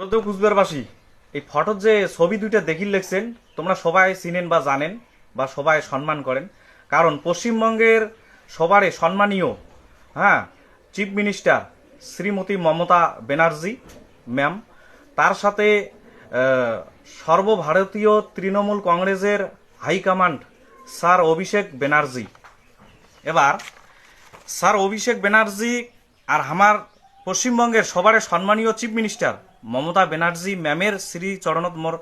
শ্রদ্ধেয় কুচবিহারবাসী, এই ফটোর যে ছবি দুইটা দেখি লেখছেন তোমরা সবাই চিনেন বা জানেন বা সবাই সম্মান করেন। কারণ পশ্চিমবঙ্গের সবারই সম্মানীয় হ্যাঁ chief minister Shrimati Mamata Banerjee ma'am তার সাথে সর্বভারতীয় তৃণমূল কংগ্রেসের হাইকমান্ড স্যার অভিষেক ব্যানার্জি। এবার, স্যার অভিষেক ব্যানার্জি আর আমার পশ্চিমবঙ্গের সবার সম্মানীয় চিফ মিনিস্টার মমতা ব্যানার্জি ম্যামের শ্রী চরণত মোর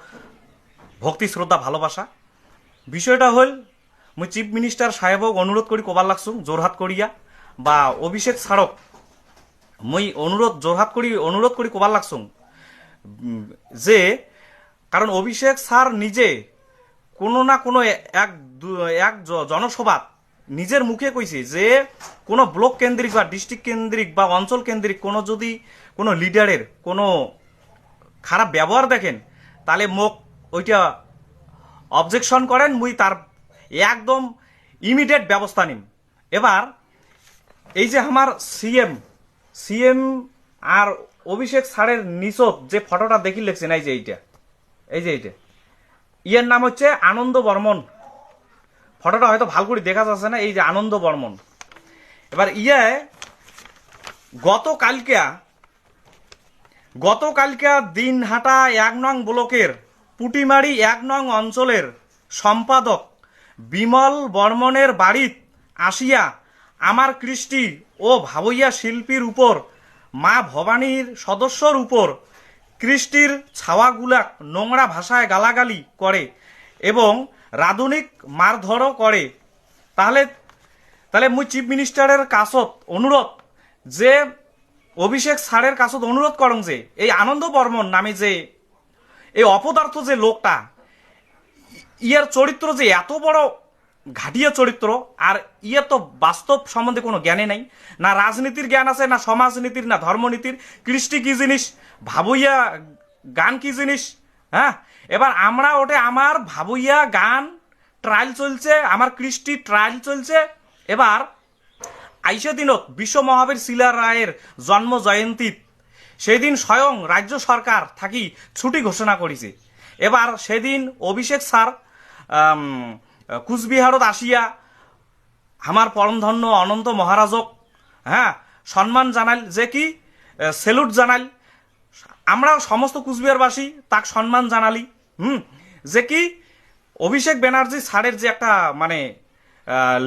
ভক্তি, শ্রদ্ধা, ভালোবাসা। বিষয়টা হল মুই চিফ মিনিস্টার সাহেবক অনুরোধ করি কবার লাগছুং জোরহাত করিয়া। বা অভিষেক স্মারক মুই অনুরোধ জোরহাত করি, অনুরোধ করি কবার লাগছুং যে, কারণ অভিষেক স্যার নিজে কোনো না কোনো এক এক জনসভাত নিজের মুখে কইছে যে, কোনো ব্লক কেন্দ্রিক বা ডিস্ট্রিক্ট কেন্দ্রিক বা অঞ্চল কেন্দ্রিক কোনো যদি কোনো লিডারের কোনো খারাপ ব্যবহার দেখেন, তাহলে মোক ওইটা অবজেকশন করেন, মুই তার একদম ইমিডিয়েট ব্যবস্থা নিম। এবার, এই যে আমার সিএম সিএম আর অভিষেক স্যারের নিচত যে ফটোটা দেখি লেখছেন, এই যে এইটা, এই যে এইটা, ইয়ের নাম হচ্ছে আনন্দ বর্মন। ফটোটা হয়তো ভালো করে দেখা যাচ্ছে না, এই যে আনন্দ বর্মন। এবার ইয়ে গতকালকে গতকালকে দিনহাটা এক নং ব্লকের পুটিমারি এক নং অঞ্চলের সম্পাদক বিমল বর্মনের বাড়িত আসিয়া আমার কৃষ্টি ও ভাবইয়া শিল্পীর উপর, মা ভবানীর সদস্যর উপর কৃষ্টির ছাওয়াগুলা নোংরা ভাষায় গালাগালি করে এবং রাধুনিক মারধরও করে। তাহলে তাহলে মুই চিফ মিনিস্টারের কাছত অনুরোধ যে অভিষেক স্যারের কাছত অনুরোধ করং যে, এই আনন্দ বর্মন নামে যে, এই অপদার্থ যে লোকটা, ইয়ার চরিত্র যে এত বড় ঘাটিয়া চরিত্র, আর ইয়ে তো বাস্তব সম্বন্ধে কোনো জ্ঞানে নাই। না রাজনীতির জ্ঞান আছে, না সমাজনীতির, না ধর্মনীতির। কৃষ্টি কি জিনিস? ভাবইয়া গান কি জিনিস? হ্যাঁ? এবার আমরা ওটে আমার ভাবইয়া গান ট্রায়াল চলছে, আমার কৃষ্টি ট্রায়াল চলছে। এবার আইসে দিনত বিশ্ব মহাবীর শিলা রায়ের জন্ম জয়ন্তীত সেদিন স্বয়ং রাজ্য সরকার থাকি ছুটি ঘোষণা করেছে। এবার সেদিন অভিষেক স্যার কুচবিহারত আসিয়া আমার পরমধন্য অনন্ত মহারাজক হ্যাঁ সম্মান জানাল যে কি সেলুট জানাল আমরা সমস্ত কুচবিহারবাসী তাক সম্মান জানালি, হুম, যে কি, অভিষেক ব্যানার্জি স্যারের যে একটা মানে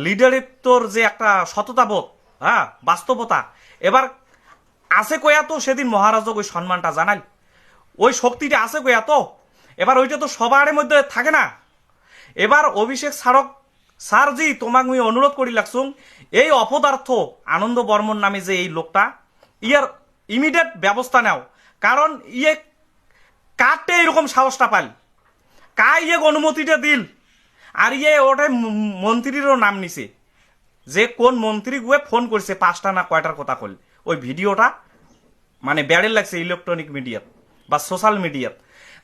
লিডারিত্বর যে একটা সততাবোধ হ্যাঁ বাস্তবতা। এবার আছে কয়া তো সেদিন মহারাজক ওই সম্মানটা জানাল। ওই শক্তিটা আছে কয়া তো। এবার ওইটা তো সবার মধ্যে থাকে না। এবার অভিষেক স্মারক স্যার জি তোমাক মুই অনুরোধ করি লাগছুম এই অপদার্থ আনন্দ বর্মন নামে যে এই লোকটা, ইয়ার ইমিডিয়েট ব্যবস্থা নাও। কারণ ইয়ে কাটতে এরকম সাহসটা পাল। কা ইয়ে অনুমতিটা দিল? আর ইয়ে ওটাই মন্ত্রীরও নাম নিছে। যে কোন মন্ত্রী গুয়ে ফোন করছে, পাঁচটা না কয়টার কথা কল ওই ভিডিওটা মানে ব্যাডের লাগছে ইলেকট্রনিক মিডিয়াত বা সোশ্যাল মিডিয়াত।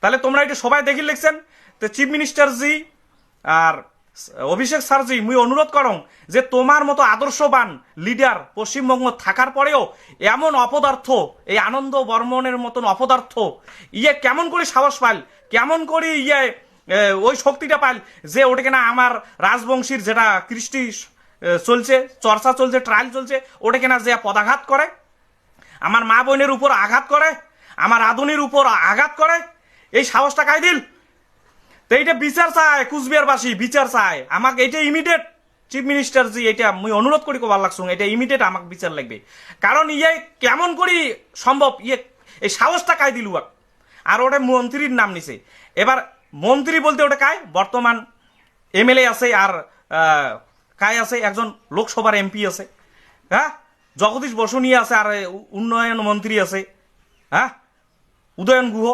তাহলে তোমরা এটা সবাই দেখি লিখছেন। তো চিফ মিনিস্টার জি আর অভিষেক স্যারজি মুই অনুরোধ করং যে তোমার মতো আদর্শবান লিডার পশ্চিমবঙ্গ থাকার পরেও এমন অপদার্থ, এই আনন্দ বর্মনের মতন অপদার্থ ইয়ে কেমন করে সাহস পাল কেমন করে ইয়ে ওই শক্তিটা পাল যে ওটাকে না আমার রাজবংশীর যেটা কৃষ্টি চলছে, চর্চা চলছে ট্রায়াল চলছে, ওটাকে না যে পদাঘাত করে, আমার মা বোনের উপর আঘাত করে, আমার আদনির উপর আঘাত করে, এই সাহসটা কাই দিল? তো এইটা বিচার চায়, কুচবিহারবাসী, বিচার চায়। আমাকে এইটা ইমিডিয়েট চিফ মিনিস্টার জি এটা মুই অনুরোধ করি কবার লাগছুং এটা ইমিডিয়েট আমাকে বিচার লাগবে। কারণ ইয়ে কেমন করি সম্ভব? ইয়ে এই সাহসটা কাই দিল। আর ওটা মন্ত্রীর নাম নিছে। এবার মন্ত্রী বলতে ওটা কায় বর্তমান এমএলএ আছে আর কায় আছে? একজন লোকসভার এমপি আছে। হ্যাঁ? জগদীশ বসুনিয়া আছে আর উন্নয়ন মন্ত্রী আছে। হ্যাঁ? উদয়ন গুহ।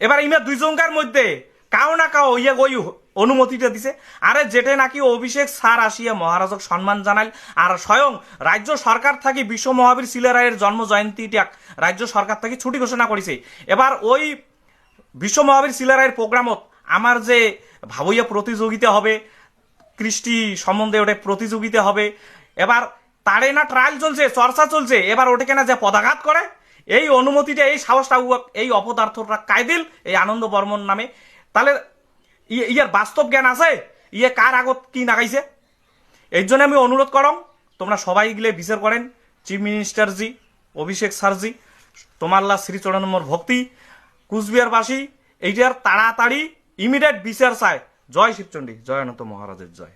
এবার ইমা দুইজনকার মধ্যে কাও না কাও ইয়া ওই অনুমতিটা দিছে। আরে যেটা নাকি অভিষেক স্যার আসিয়া মহারাজক সম্মান জানাল আর স্বয়ং রাজ্য সরকার থাকি বিশ্ব মহাবীর শিলারায়ের জন্ম জয়ন্তীটা রাজ্য সরকার থাকি ছুটি ঘোষণা করেছে। এবার ওই বিশ্ব মহাবীর শিলারায়ের প্রোগ্রামত আমার যে ভাবইয়া প্রতিযোগিতা হবে, কৃষ্টি সম্বন্ধে ওটা প্রতিযোগিতা হবে, এবার তারে না ট্রায়াল চলছে, চর্চা চলছে, এবার ওটাকে না যে পদাঘাত করে, এই অনুমতিটা, এই সাহসটা এই অপদার্থটা কায়দিল, এই আনন্দ বর্মন নামে। তাহলে ইয়ার বাস্তব জ্ঞান আছে? ইয়ে কার আগত কি নাগাইছে? এই জন্য আমি অনুরোধ করম, তোমরা সবাই গিলে বিচার করেন চিফ মিনিস্টার জি, অভিষেক স্যারজি তোমাল্লা শ্রীচরণ মোর ভক্তি, কুচবিহারবাসী, এইটার তাড়াতাড়ি ইমিডিয়েট বিচার চায় জয় শিবচণ্ডী জয় অনন্ত মহারাজের জয়।